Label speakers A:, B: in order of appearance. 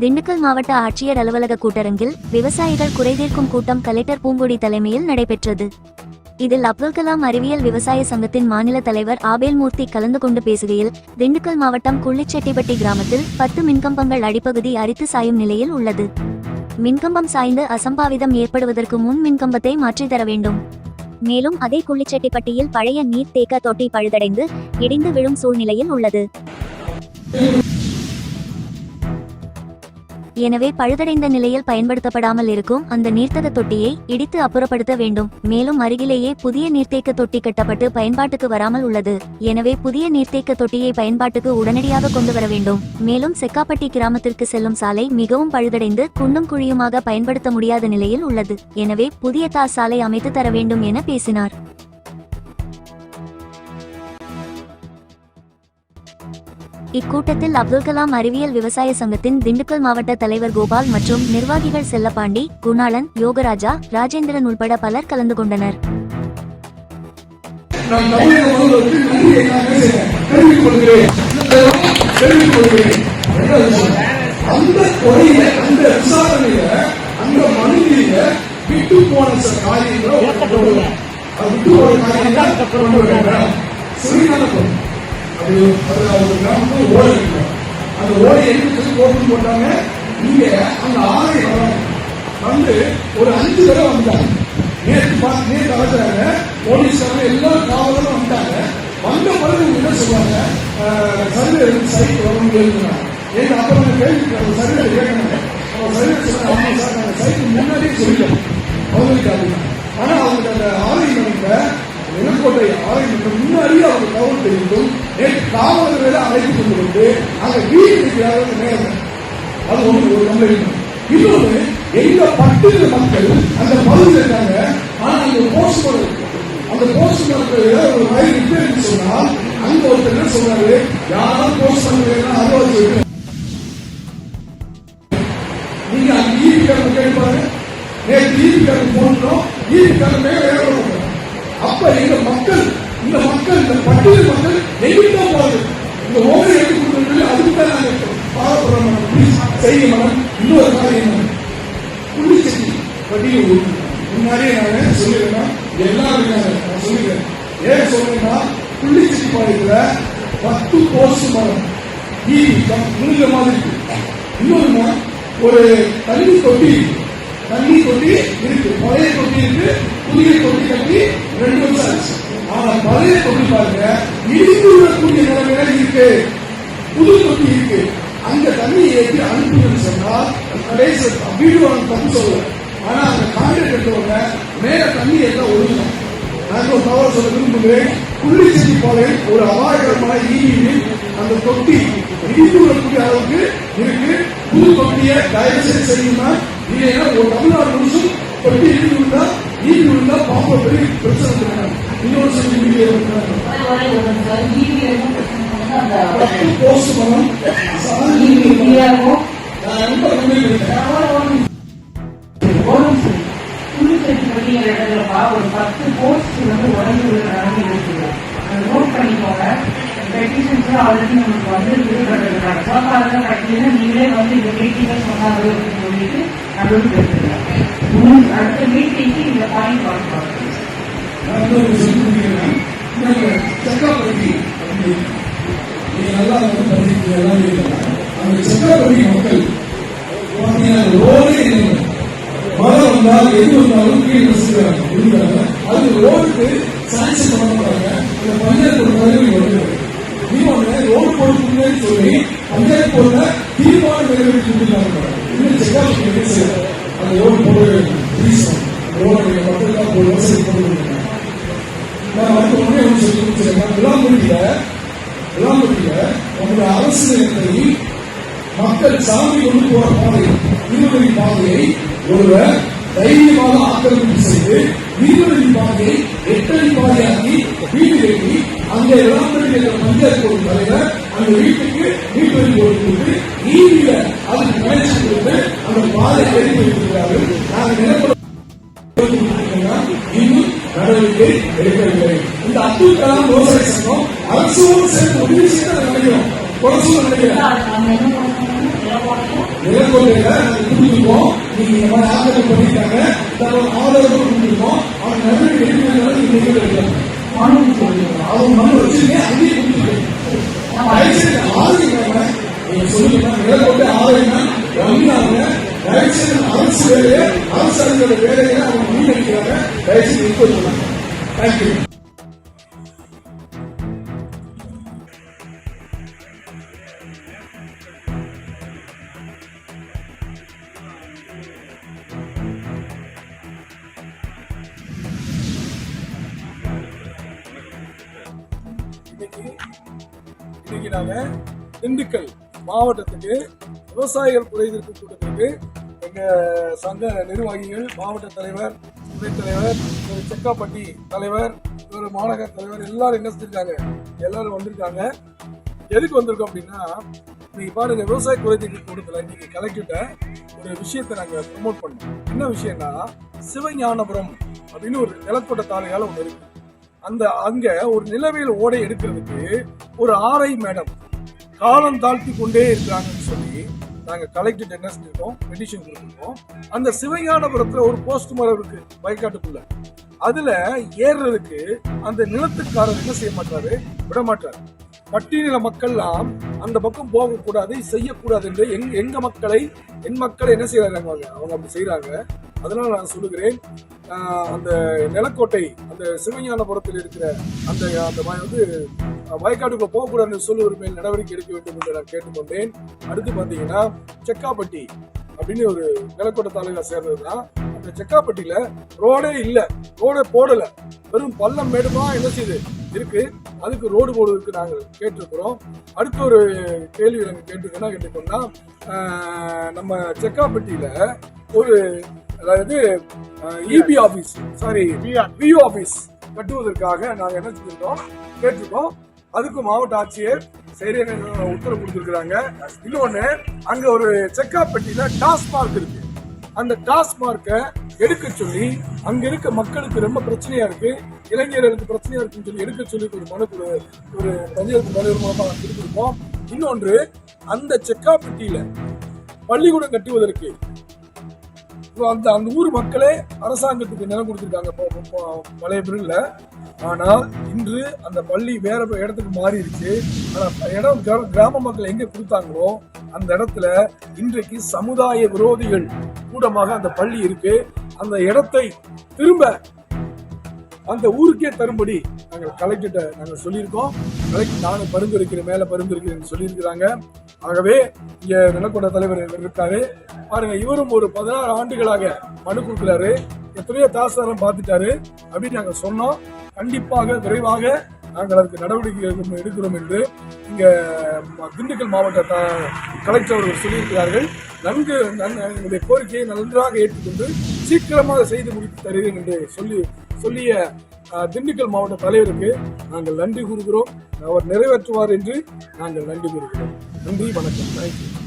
A: திண்டுக்கல் மாவட்ட ஆட்சியர் அலுவலக கூட்டரங்கில் விவசாயிகள் குறைதீர்க்கும் கூட்டம் கலெக்டர் பூங்கொடி தலைமையில் நடைபெற்றது. இதில் அப்துல் கலாம் அறிவியல் விவசாய சங்கத்தின் மாநில தலைவர் ஆபேல்மூர்த்தி கலந்து கொண்டு பேசுகையில் திண்டுக்கல் மாவட்டம் குள்ளிச்செட்டிப்பட்டி கிராமத்தில் பத்து மின்கம்பங்கள் அடிப்பகுதி அரித்து சாயும் நிலையில் உள்ளது. மின்கம்பம் சாய்ந்து அசம்பாவிதம் ஏற்படுவதற்கு முன் மின்கம்பத்தை மாற்றித் தர வேண்டும். மேலும் அதே குள்ளிச்செட்டிப்பட்டியில் பழைய நீர் தேக்க தொட்டி பழுதடைந்து இடிந்து விழும் சூழ்நிலையில் உள்ளது. எனவே பழுதடைந்த நிலையில் பயன்படுத்தப்படாமல் இருக்கும் அந்த நீர்த்தக தொட்டியை இடித்து அப்புறப்படுத்த வேண்டும். மேலும் அருகிலேயே புதிய நீர்த்தேக்க தொட்டி கட்டப்பட்டு பயன்பாட்டுக்கு வராமல் உள்ளது. எனவே புதிய நீர்த்தேக்க தொட்டியை பயன்பாட்டுக்கு உடனடியாக கொண்டு வர வேண்டும். மேலும் செக்காப்பட்டி கிராமத்திற்கு செல்லும் சாலை மிகவும் பழுதடைந்து குண்டும் குழியுமாக பயன்படுத்த முடியாத நிலையில் உள்ளது. எனவே புதிய தார் சாலை அமைத்து தர வேண்டும் என பேசினார். இக்கூட்டத்தில் அப்துல் கலாம் அறிவியல் விவசாய சங்கத்தின் திண்டுக்கல் மாவட்ட தலைவர் கோபால் மற்றும் நிர்வாகிகள் செல்லப்பாண்டி குணாளன் யோகராஜா ராஜேந்திரன் உள்பட பலர் கலந்து கொண்டனர்.
B: அந்த அந்த விட்டு போன காரியங்களை அது விட்டு போன ஓடி இருக்கும். அந்த எடுத்து போட்டாங்க. இங்க அந்த ஆலை வந்து ஒரு அஞ்சு தடவை வந்தாங்க நேற்று பார்த்து நேற்று அழைச்சாங்க போலீஸ்காரங்க எல்லா காவலரும் வந்தாங்க வந்த பிறகு என்ன சொல்லுவாங்க? சர்வே சைட் வர முடியாது ஏன்னா அப்புறம் கேள்வி சர்வே கேட்கணும் அவங்க சர்வே சொன்னாங்க. ஆமா சார் நாங்கள் முன்னாடியே சொல்லிட்டோம். அவங்களுக்கு அதுதான் ஆனால் அவங்களுக்கு அந்த ஆலயமணிக்க நிலக்கோட்டை ஆலயமணிக்கு முன்னாடியே அவங்க தகவல் தெரிவித்தும் நேற்று காவலர்களை அழைத்து கொண்டு வந்து அங்க வீடு இருக்கிறார்கள் நேரம் அது ஒன்று ஒரு கம்ப்ளைண்ட் இன்னொன்று எங்க பட்டியல மக்கள் அந்த பகுதியில் இருக்காங்க. ஆனா அங்க போஸ்ட் இருக்கு. அந்த போஸ்ட் ஏதாவது ஒரு வயது ரிப்பேர்னு சொன்னால் அங்க ஒருத்தர் என்ன சொல்றாரு? யாரும் போஸ்ட் பண்ணுறீங்கன்னா அதை நீங்க அந்த ஈபிக்காரங்க கேட்பாரு நேற்று ஈபிக்காரங்க போனோம். ஈபிக்காரங்க மேல ஏற அப்ப எங்க மக்கள் இந்த மக்கள் இந்த பட்டியல் மக்கள் எங்கிட்ட போகுது இந்த ஓகே எடுத்து கொடுக்குறது அதுக்கு தான் நாங்க பாடப்படுறோம் ப்ளீஸ் செய்ய மேடம் இன்னொரு காரியம் மேடம் புள்ளிச்செடி பட்டியல் ஊர் முன்னாடியே நான் சொல்லிடுறேன் எல்லாருமே நான் சொல்லிடுறேன் ஏன் சொல்றேன்னா புள்ளிச்செடி பாளையத்துல பத்து போஸ்ட் மரம் ஈ முழுங்க மாதிரி இருக்கு. இன்னொன்னு ஒரு தண்ணி தொட்டி தண்ணி தொட்டி இருக்கு. பழைய தொட்டி இருக்கு. புதிய தொட்டி கட்டி ரெண்டு வருஷம் ஆச்சு. ஆனா பழைய தொட்டி பாருங்க இடிந்து விடக்கூடிய நிலைமையில இருக்கு. புது தொட்டி இருக்கு. அந்த தண்ணி ஏற்றி அனுப்புங்கன்னு சொன்னா கடைசி வீடு வாங்க தப்பு சொல்லல. ஆனா அந்த காங்கிரீட் எடுத்தவங்க மேல தண்ணி எல்லாம் ஒழுங்கும் நாங்கள் ஒரு தவறு சொல்ல விரும்புகிறேன். புள்ளிச்செடி பாளையம் ஒரு அபாயகரமான ஈவில் அந்த தொட்டி இடிந்து விடக்கூடிய அளவுக்கு இருக்கு. புது தொட்டியை தயவு செய்து செய்யுமா இல்லைன்னா ஒரு தமிழ்நாடு முழுசும் தொட்டி இடிந்து விழுந்தா ஈவி விழுந்தா பாம்பு பெரிய பிரச்சனை இன்னொரு சொல்லி போஸ்ட்
C: ஒரு பத்து போஸ்ட் வந்து உடம்பு நடந்து இருக்குது நோட் பண்ணிக்கோங்க பெட்டிஷன்ஸ் ஆல்ரெடி நமக்கு வந்து இருக்கிறதுக்கான நீங்களே வந்து இந்த மீட்டிங்க சொன்னாங்க அப்படின்னு சொல்லிட்டு நடுவில் பேசுறேன் அடுத்த மீட்டிங்க்கு இந்த பாயிண்ட் வாங்க
B: வந்து அந்த மக்கள் மழை வந்தால் எது வந்தாலும் கீழே இருந்தாங்க அது ரோடுக்கு சாங்ஷன் பண்ண மாட்டாங்க பஞ்சாயத்து ஒரு தலைவர் வருது ரோடு போடுறதுன்னு சொல்லி பஞ்சாயத்து போடுற தீர்மானம் நிறைவேற்றி செய்யறாங்க அந்த லோன் போட ரீசன் ரோடு மக்களுக்காக ஒரு வருஷம் போட்டு நான் வந்து ஒன்றே ஒன்று சொல்லி முடிச்சிருக்கேன் விளாம்பட்டியில விளாம்பட்டியில நம்முடைய அரசு நிலையத்தை மக்கள் சாமி கொண்டு போற பாதை இருவழி பாதையை ஒருவர் தைரியமாக ஆக்கிரமிப்பு செய்து இருவழி பாதையை எட்டடி பாதையாக்கி வீடு கட்டி அங்கே விளாம்பட்டியில் பஞ்சாயத்து தலைவர் அந்த வீட்டுக்கு வீட்டு வரி போட்டு கொடுத்து நீதியில அதுக்கு முயற்சி கொடுத்து அந்த பாதை எழுதி நாங்கள் நிலப்பட இன்னும் நடவடிக்கை எடுக்கவில்லை. இந்த அப்துல் கலாம் விவசாய சங்கம் சேர்ந்து உதவி செய்ய நினைக்கிறோம் குறை நினைக்கிறேன்
C: என்ன நிலக்கொள்ளையில கொடுத்துருக்கோம். நீங்க இந்த மாதிரி ஆக்கிரமிப்பு பண்ணிட்டாங்க ஆதரவு கொடுத்துருக்கோம். அவங்க நடவடிக்கை எடுக்கிறாங்க நீங்க அவங்க மனு வச்சிருக்கேன் கொடுத்துருக்கேன். தயவுசெய்து ஆதரிக்காம நீங்க சொல்லுங்க நிலக்கொள்ளை ஆதரினா ரம்யாங்க தயவுசெய்து அரசு வேலையை அரசாங்கத்தோட வேலையை அவங்க முன்னெடுக்கிறாங்க தயவுசெய்து இப்போ சொன்னாங்க தேங்க்யூ
B: இன்னைக்கு நாங்க திண்டுக்கல் மாவட்டத்துக்கு விவசாயிகள் குறைதீர்ப்பு கூட்டத்திற்கு எங்க சங்க நிர்வாகிகள் மாவட்ட தலைவர் துணைத் தலைவர் ஒரு செக்காப்பட்டி தலைவர் ஒரு மாநகர தலைவர் எல்லாரும் என்ன செஞ்சிருக்காங்க? எல்லாரும் வந்திருக்காங்க. எதுக்கு வந்திருக்கோம் அப்படின்னா இன்னைக்கு பாருங்க விவசாய குறைதீர்ப்பு கூட்டத்தில் இன்னைக்கு கலெக்டர்கிட்ட ஒரு விஷயத்தை நாங்கள் ப்ரமோட் பண்ணோம். என்ன விஷயம்னா சிவஞானபுரம் அப்படின்னு ஒரு நிலக்கோட்டை தாலுகால ஒன்று இருக்கு. அந்த அங்க ஒரு நிலவியல் ஓடை எடுக்கிறதுக்கு ஒரு ஆர்ஐ மேடம் காலம் தாழ்த்தி கொண்டே இருக்கிறாங்கன்னு சொல்லி நாங்கள் கலெக்டர் என்ன செஞ்சிருக்கோம்? பெட்டிஷன் கொடுத்துருக்கோம். அந்த சிவஞானபுரத்தில் ஒரு போஸ்ட் மரம் இருக்கு வயக்காட்டுக்குள்ள. அதுல ஏறுறதுக்கு அந்த நிலத்துக்காரர் என்ன செய்ய மாட்டாரு? விட மாட்டாரு பட்டியல மக்கள்லாம் அந்த பக்கம் போகக்கூடாது செய்யக்கூடாது என்று எங் எங்க மக்களை என் மக்களை என்ன செய்யறாங்க அவங்க? அப்படி செய்யறாங்க அதனால நான் சொல்லுகிறேன் அந்த நிலக்கோட்டை அந்த சிவஞானபுரத்தில் இருக்கிற அந்த அந்த வந்து வயக்காட்டுக்குள்ள போகக்கூடாதுன்னு சொல்லுவர் மேல் நடவடிக்கை எடுக்க வேண்டும் என்று நான் கேட்டுக்கொண்டேன். அடுத்து பார்த்தீங்கன்னா செக்காப்பட்டி அப்படின்னு ஒரு நிலக்கோட்டை தாலுகா சேர்ந்ததுதான் அந்த செக்காப்பட்டியில ரோடே இல்லை ரோடே போடலை. வெறும் பள்ளம் மேடுமா என்ன செய்யுது இருக்கு. அதுக்கு ரோடு போடுவதற்கு நாங்கள் கேட்டிருக்கிறோம். அடுத்த ஒரு கேள்வி நாங்கள் கேட்டிருக்கோம்னா கேட்டுக்கோம்னா ஆஹ் நம்ம செக்காப்பட்டியில ஒரு அதாவது EB office sorry VO office கட்டுவதற்காக நாங்க என்ன செஞ்சிருக்கோம் கேட்டிருக்கோம். அதுக்கு மாவட்ட ஆட்சியர் சரி உத்தரவு கொடுத்திருக்கிறாங்க. இன்னொன்னு அங்க ஒரு செக்காப்பட்டியில டாஸ்மார்க் இருக்கு. அந்த டாஸ்மார்க்கை எடுக்க சொல்லி அங்க இருக்க மக்களுக்கு ரொம்ப பிரச்சனையா இருக்கு. இளைஞர்களுக்கு பிரச்சனையா இருக்குன்னு சொல்லி எடுக்க சொல்லி ஒரு மனு ஒரு பஞ்சாயத்து தலைவர் மூலமா கொடுத்திருக்கோம். இன்னொன்று அந்த செக்காப்பட்டியில பள்ளிக்கூடம் கட்டுவதற்கு இப்போ அந்த அந்த ஊர் மக்களே அரசாங்கத்துக்கு நிலம் கொடுத்துருக்காங்க. பழைய பிரில்ல ஆனால் இன்று அந்த பள்ளி வேற இடத்துக்கு மாறிடுச்சு. ஆனா இடம் கிராம மக்கள் எங்க கொடுத்தாங்களோ அந்த இடத்துல இன்றைக்கு சமுதாய விரோதிகள் கூடமாக அந்த பள்ளி இருக்கு. அந்த இடத்தை திரும்ப அந்த ஊருக்கே தரும்படி நாங்கள் கலெக்டர்கிட்ட நாங்கள் சொல்லியிருக்கோம். கலெக்டர் நானும் பரிந்துரைக்கிறேன் மேல பரிந்துரைக்கிறேன்னு சொல்லியிருக்கிறாங்க. ஆகவே இங்க நிலக்கோட தலைவர் இவர் இருக்காரு. பாருங்க இவரும் ஒரு பதினாறு ஆண்டுகளாக மனு கொடுக்கிறாரு. எத்தனையோ தாசாரம் பார்த்துட்டாரு. அப்படின்னு நாங்கள் சொன்னோம். கண்டிப்பாக விரைவாக நாங்கள் அதுக்கு நடவடிக்கை எடுக்கிறோம் என்று இங்க திண்டுக்கல் மாவட்ட த- கலெக்டர் அவர்கள் சொல்லியிருக்கிறார்கள். நன்கு எங்களுடைய கோரிக்கையை நன்றாக ஏற்றுக்கொண்டு சீக்கிரமாக செய்து முடித்து தருகிறேன் என்று சொல்லி சொல்லிய திண்டுக்கல் மாவட்ட தலைவருக்கு நாங்கள் நன்றி கூறுகிறோம். அவர் நிறைவேற்றுவார் என்று நாங்கள் நன்றி கூறுகிறோம். நன்றி வணக்கம். தேங்க்யூ